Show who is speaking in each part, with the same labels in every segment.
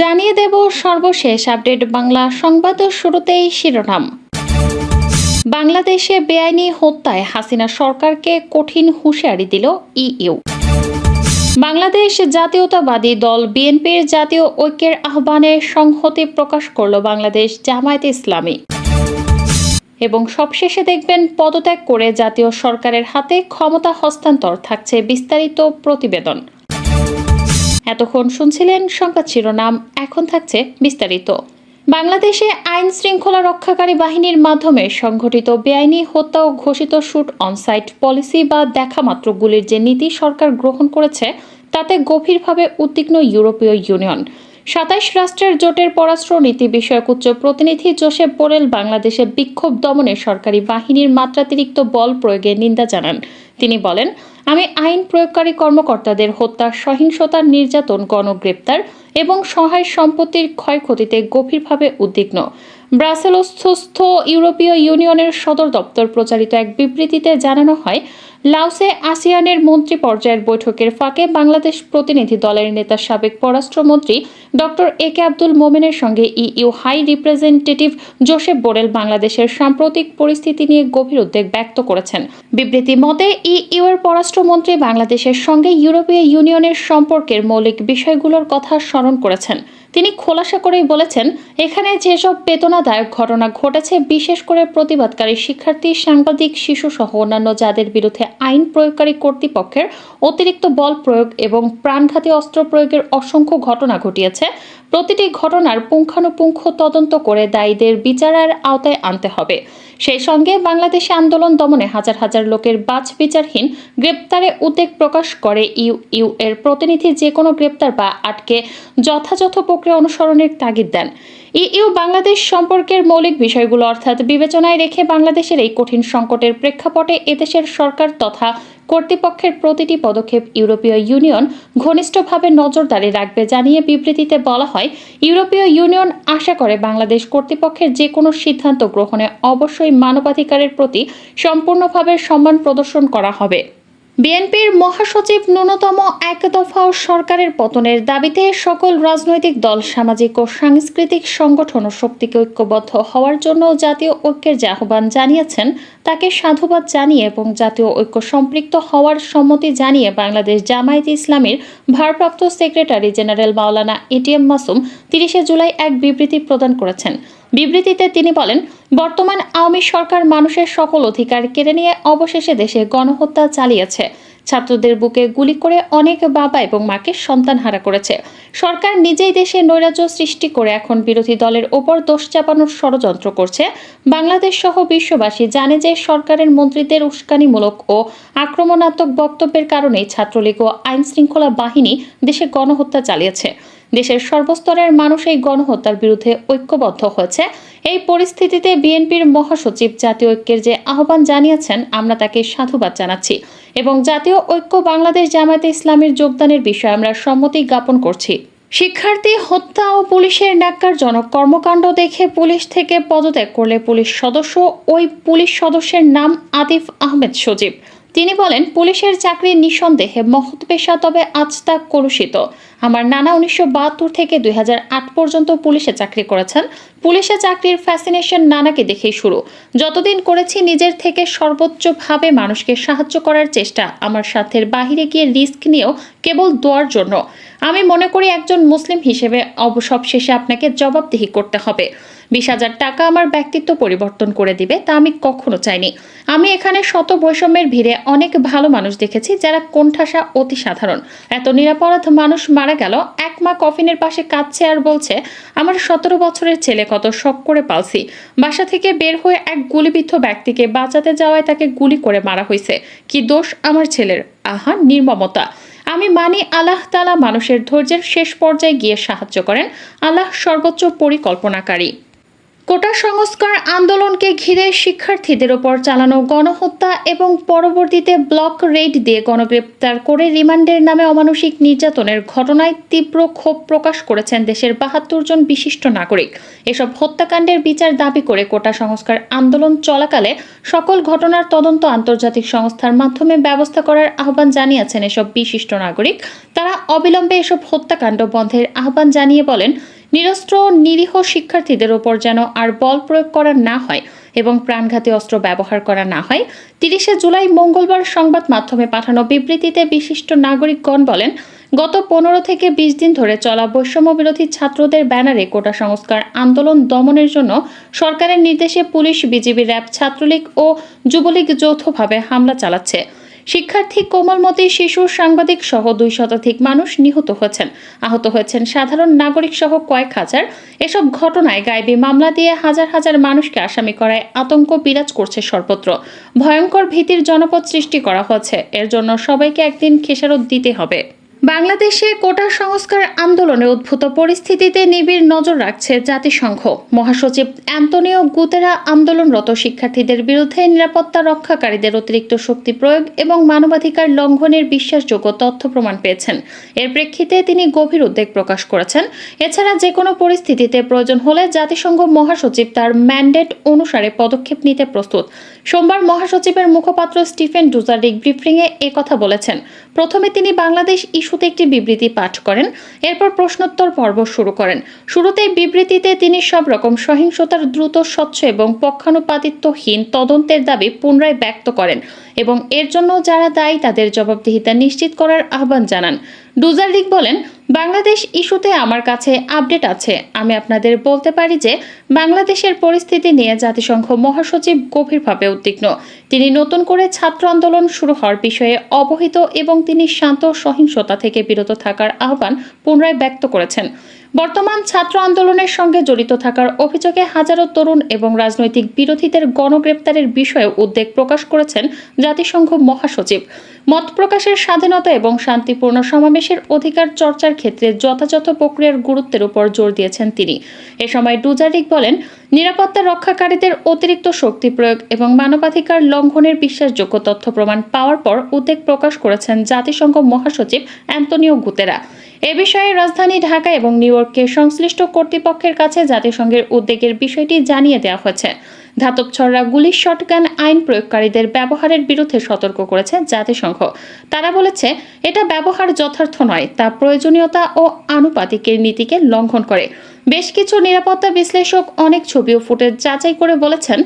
Speaker 1: জানিয়ে দেব সর্বশেষ আপডেট বাংলা সংবাদ শুরুতেই শিরোনাম। বাংলাদেশে বেআইনি হত্যায় হাসিনা সরকারকে কঠিন হুঁশিয়ারি দিল ইইউ। বাংলাদেশ জাতীয়তাবাদী দল বিএনপির জাতীয় ঐক্যের আহ্বানে সংহতি প্রকাশ করল বাংলাদেশ জামায়াতে ইসলামী। এবং সবশেষে দেখবেন পদত্যাগ করে জাতীয় সরকারের হাতে ক্ষমতা হস্তান্তর থাকছে বিস্তারিত প্রতিবেদন। এতক্ষণ শুনছিলেন সংবাদ শিরোনাম, এখন থাকছে বিস্তারিত। বাংলাদেশে আইন শৃঙ্খলা রক্ষাকারী বাহিনীর মাধ্যমে সংঘটিত বেআইনি হত্যা ও ঘোষিত শুট অনসাইট পলিসি বা দেখামাত্র গুলির যে নীতি সরকার গ্রহণ করেছে, তাতে গভীরভাবে উদ্বিগ্ন ইউরোপীয় ইউনিয়ন। সাতাইশ রাষ্ট্রের জোটের পররাষ্ট্র নীতি বিষয়ক উচ্চ প্রতিনিধি জোসেফ বোরেল বাংলাদেশে বিক্ষোভ দমনে সরকারি বাহিনীর মাত্রাতিরিক্ত বল প্রয়োগের নিন্দা জানান। তিনি বলেন, আমি আইন প্রয়োগকারী কর্মকর্তাদের হত্যা, সহিংসতার নির্যাতন, গণগ্রেপ্তার এবং সহায় সম্পত্তির ক্ষয়ক্ষতিতে গভীরভাবে উদ্বিগ্ন। ব্রাসেলস্থস্থ ইউরোপীয় ইউনিয়নের সদর দপ্তর প্রচারিত এক বিবৃতিতে জানানো হয়, লাওসে আসিয়ানের মন্ত্রী পর্যায়ের বৈঠকের ফাঁকে বাংলাদেশ প্রতিনিধি দলের নেতা সাবেক পররাষ্ট্রমন্ত্রী ডক্টর এ কে আব্দুল মোমেনের সঙ্গে EU high representative Josep Borrell বাংলাদেশের সাম্প্রতিক পরিস্থিতি নিয়ে গভীর উদ্বেগ ব্যক্ত করেছেন। বিবৃতি মতে ইইউ এর পররাষ্ট্রমন্ত্রী বাংলাদেশের সঙ্গে ইউরোপীয় ইউনিয়নের সম্পর্কের মৌলিক বিষয়গুলোর কথা স্মরণ করেছেন। তিনি খোলাসা করেই বলেছেন, এখানে যেসব বেদনাদায়ক ঘটনা ঘটেছে, বিশেষ করে প্রতিবাদকারী শিক্ষার্থী, সাংবাদিক, শিশু সহ অন্যান্য যাদের বিরুদ্ধে আইন প্রয়োগকারী কর্তৃপক্ষের অতিরিক্ত বল প্রয়োগ এবং প্রাণঘাতী অস্ত্র প্রয়োগের অসংখ্য ঘটনা ঘটিয়েছে, প্রতিটি ঘটনার পুঙ্খানুপুঙ্খ তদন্ত করে দায়ীদের বিচারের আওতায় আনতে হবে। সেই সঙ্গে বাংলাদেশে আন্দোলন দমনে হাজার হাজার লোকের বাজ বিচারহীন গ্রেপ্তারে উদ্বেগ প্রকাশ করে ইউ ইউ এর প্রতিনিধি যে কোনো গ্রেপ্তার বা আটকে যথাযথ প্রক্রিয়া অনুসরণের তাগিদ দেন। ইইউ বাংলাদেশ সম্পর্কের মৌলিক বিষয়গুলো অর্থাৎ বিবেচনায় রেখে বাংলাদেশের এই কঠিন সংকটের প্রেক্ষাপটে এদেশের সরকার তথা কর্তৃপক্ষের প্রতিটি পদক্ষেপ ইউরোপীয় ইউনিয়ন ঘনিষ্ঠভাবে নজরদারি রাখবে জানিয়ে বিবৃতিতে বলা হয়, ইউরোপীয় ইউনিয়ন আশা করে বাংলাদেশ কর্তৃপক্ষের যে কোনো সিদ্ধান্ত গ্রহণে অবশ্যই মানবাধিকারের প্রতি সম্পূর্ণভাবে সম্মান প্রদর্শন করা হবে। বিএনপির মহাসচিব ন্যূনতম এক দফা সরকারের পতনের দাবিতে সকল রাজনৈতিক দল, সামাজিক ও সাংস্কৃতিক সংগঠন ও শক্তিকে ঐক্যবদ্ধ হওয়ার জন্য জাতীয় ঐক্যের যে আহ্বান জানিয়েছেন, তাকে সাধুবাদ জানিয়ে এবং জাতীয় ঐক্য সম্পৃক্ত হওয়ার সম্মতি জানিয়ে বাংলাদেশ জামায়াত ইসলামীর ভারপ্রাপ্ত secretary general Maulana ATM Masum তিরিশে জুলাই এক বিবৃতি প্রদান করেছেন। বিবৃতিতে তিনি বলেন, বর্তমান আওয়ামী সরকার মানুষের সকল অধিকার কেড়ে নিয়ে অবশেষে দেশে গণহত্যা চালিয়েছে। ছাত্রদের বুকে গুলি করে অনেক বাবা এবং মাকে সন্তান হারা করেছে। সরকার নিজেই দেশে নৈরাজ্য সৃষ্টি করে এখন বিরোধী দলের ওপর দোষ চাপানোর ষড়যন্ত্র করছে। বাংলাদেশ সহ বিশ্ববাসী জানে যে সরকারের মন্ত্রীদের উস্কানিমূলক ও আক্রমণাত্মক বক্তব্যের কারণেই ছাত্রলীগ ও আইন শৃঙ্খলা বাহিনী দেশে গণহত্যা চালিয়েছে। দেশের সর্বস্তরের মানুষ এই গণহত্যার বিরুদ্ধে ঐক্যবদ্ধ হয়েছে। এই পরিস্থিতিতে বিএনপির মহাসচিব জাতীয় ঐক্যের যে আহ্বান জানিয়েছেন, আমরা তাকে সাধুবাদ জানাচ্ছি। এবং জাতীয় ঐক্য বাংলাদেশ জামায়াতে ইসলামের যোগদানের বিষয়ে আমরা সম্মতি জ্ঞাপন করছি। শিক্ষার্থী, হত্যা ও পুলিশের ন্যাক্কারজনক কর্মকাণ্ড দেখে পুলিশ থেকে পদত্যাগ করলে পুলিশ সদস্য। ওই পুলিশ সদস্যের নাম আতিফ আহমেদ সজীব। তিনি বলেন, পুলিশের চাকরি নিঃসন্দেহে মহৎ পেশা, তবে আজ তা কলুষিত। আমার নানা উনিশশো বাহাত্তর থেকে দুই পর্যন্ত পুলিশে চাকরি করেছেন। পুলিশে চাকরির ফ্যাসিনেশন নানাকে দেখেই শুরু। যতদিন করেছি, নিজের থেকে সর্বোচ্চভাবে মানুষকে সাহায্য করার চেষ্টা, আমার সাথের বাহিরে গিয়ে রিস্ক নিয়েও কেবল দোয়ার জন্য। আমি মনে করি, একজন মুসলিম হিসেবে অবসব শেষে আপনাকে জবাবদিহি করতে হবে। বিশ হাজার টাকা আমার ব্যক্তিত্ব পরিবর্তন করে দিবে, তা আমি কখনো চাইনি। আমি এখানে শত বৈষম্যের ভিড়ে অনেক ভালো মানুষ দেখেছি যারা কোণঠাসা অতি সাধারণ। এত নিরাপরাধ মানুষ মারা গেল, এক মা কফিনের পাশে কাঁদছে আর বলছে, আমার সতেরো বছরের ছেলে কত শখ করে পালছি। বাসা থেকে বের হয়ে এক গুলিবিদ্ধ ব্যক্তিকে বাঁচাতে যাওয়ায় তাকে গুলি করে মারা হয়েছে কি দোষ আমার ছেলের? আহা, নির্মমতা। আমি মানি আল্লাহ তালা মানুষের ধৈর্যের শেষ পর্যায়ে গিয়ে সাহায্য করেন। আল্লাহ সর্বোচ্চ পরিকল্পনাকারী। কোটা সংস্কার আন্দোলনকে ঘিরে শিক্ষার্থীদের ওপর চালানো গণহত্যা এবং পরবর্তীতে ব্লক রেড দিয়ে গণগ্রেপ্তার করে রিমান্ডের নামে অমানসিক নির্যাতনের ঘটনায় তীব্র ক্ষোভ প্রকাশ করেছেন দেশের বাহাত্তর জন বিশিষ্ট নাগরিক। এসব হত্যাকাণ্ডের বিচার দাবি করে কোটা সংস্কার আন্দোলন চলাকালে সকল ঘটনার তদন্ত আন্তর্জাতিক সংস্থার মাধ্যমে ব্যবস্থা করার আহ্বান জানিয়েছেন এসব বিশিষ্ট নাগরিক। তারা অবিলম্বে এসব হত্যাকাণ্ড বন্ধের আহ্বান জানিয়ে বলেন নিরস্ত্র, নিরীহ শিক্ষার্থীদের ওপর যেন আর বল প্রয়োগ করা না হয় এবং প্রাণঘাতী অস্ত্র ব্যবহার করা না হয়, তিরিশে জুলাই মঙ্গলবার সংবাদ মাধ্যমে পাঠানো বিবৃতিতে বিশিষ্ট নাগরিকগণ বলেন, গত পনেরো থেকে বিশ দিন ধরে চলা বৈষম্য বিরোধী ছাত্রদের ব্যানারে কোটা সংস্কার আন্দোলন দমনের জন্য সরকারের নির্দেশে পুলিশ, বিজিবি, র্যাব, ছাত্রলীগ ও যুবলীগ যৌথভাবে হামলা চালাচ্ছে। শিক্ষার্থী কোমলমতি শিশু সাংবাদিক সহ দুই শতাধিক মানুষ নিহত হয়েছেন। আহত হয়েছেন সাধারণ নাগরিক সহ কয়েক হাজার। এসব ঘটনায় গায়েবী মামলা দিয়ে হাজার হাজার মানুষকে আসামি করায় আতঙ্ক বিরাজ করছে সর্বত্র। ভয়ঙ্কর ভীতির জনপদ সৃষ্টি করা হয়েছে। এর জন্য সবাইকে একদিন খেসারত দিতে হবে। বাংলাদেশে কোটা সংস্কার আন্দোলনে উদ্ভূত পরিস্থিতিতে নিবিড় নজর রাখছে জাতিসংঘ। মহাসচিব অ্যান্তনিও গুতেরা আন্দোলনরত শিক্ষার্থীদের বিরুদ্ধে নিরাপত্তা রক্ষাকারীদের অতিরিক্ত শক্তি প্রয়োগ এবং মানবাধিকার লঙ্ঘনের বিশ্বাসযোগ্য তথ্য প্রমাণ পেয়েছেন। এর প্রেক্ষিতে তিনি গভীর উদ্বেগ প্রকাশ করেছেন। এছাড়া যে কোনো পরিস্থিতিতে প্রয়োজন হলে জাতিসংঘ মহাসচিব তার ম্যান্ডেট অনুসারে পদক্ষেপ নিতে প্রস্তুত। সোমবার মহাসচিবের মুখপাত্র স্টিফেন ডুজারিক ব্রিফিংয়ে কথা বলেছেন। প্রথমে তিনি বাংলাদেশ ইস্যুতে একটি বিবৃতি পাঠ করেন, এরপর প্রশ্নোত্তর পর্ব শুরু করেন। শুরুতে বিবৃতিতে তিনি সব রকম সহিংসতার দ্রুত, স্বচ্ছ এবং পক্ষানুপাতিত্বহীন তদন্তের দাবি পুনরায় ব্যক্ত করেন এবং এর জন্য যারা দায়ী তাদের জবাবদিহিতা নিশ্চিত করার আহ্বান জানান। ডুজারলিক বলেন, বাংলাদেশ ইস্যুতে আমার কাছে আপডেট আছে। আমি আপনাদের বলতে পারি যে, বাংলাদেশের পরিস্থিতি নিয়ে জাতিসংঘ মহাসচিব গভীরভাবে উদ্বিগ্ন। তিনি নতুন করে ছাত্র আন্দোলন শুরু হওয়ার বিষয়ে অবহিত এবং তিনি শান্ত সহিংসতা থেকে বিরত থাকার আহ্বান পুনরায় ব্যক্ত করেছেন। বর্তমান ছাত্র আন্দোলনের সঙ্গে জড়িত থাকার অভিযোগে হাজারো তরুণ এবং রাজনৈতিক বিরোধীদের গণগ্রেপ্তারের বিষয়ে উদ্বেগ প্রকাশ করেছেন জাতিসংঘ মহাসচিব। মত প্রকাশের স্বাধীনতা এবং শান্তিপূর্ণ সমাবেশের অধিকার চর্চার ক্ষেত্রে যথাযথ প্রক্রিয়ার গুরুত্বের উপর জোর দিয়েছেন তিনি। এ সময় ডুজারিক বলেন, নিরাপত্তা রক্ষাকারীদের অতিরিক্ত শক্তি প্রয়োগ এবং মানবাধিকার লঙ্ঘনের বিশ্বাসযোগ্য তথ্য প্রমাণ পাওয়ার পর উদ্বেগ প্রকাশ করেছেন জাতিসংঘ মহাসচিব অ্যান্তনিও গুতেরা। এ বিষয়ে রাজধানী ঢাকা এবং নিউ ইয়র্কের সংশ্লিষ্ট কর্তৃপক্ষের কাছে জাতিসংঘের উদ্বেগের বিষয়টি জানিয়ে দেওয়া হয়েছে। ধাতব ছড়রা গুলি শটগান আইন প্রয়োগকারীদের ব্যবহারের বিরুদ্ধে সতর্ক করেছে জাতিসংঘ। তারা বলেছে, এটা ব্যবহার যথার্থ নয়, তা প্রয়োজনীয়তা ও আনুপাতিকের নীতিকে লঙ্ঘন করে। বেশ কিছু নিরাপত্তা বিশ্লেষক অনেক ছবি ও ফুটেজ যাচাই করে বলেছেন,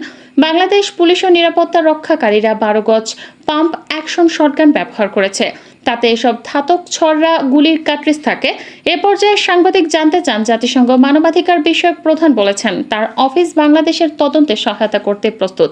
Speaker 1: বাংলাদেশ পুলিশ ও নিরাপত্তা রক্ষাকারীরা বারো গজ পাম্প অ্যাকশন শটগান ব্যবহার করেছে। তাতে এসব ধাতক ছড়রা গুলির কাটরিস থাকে। এ পর্যায়ে সাংবাদিক জানতে চান জাতিসংঘ মানবাধিকার বিষয়ক প্রধান বলেছেন, তার অফিস বাংলাদেশের তদন্তে সহায়তা করতে প্রস্তুত।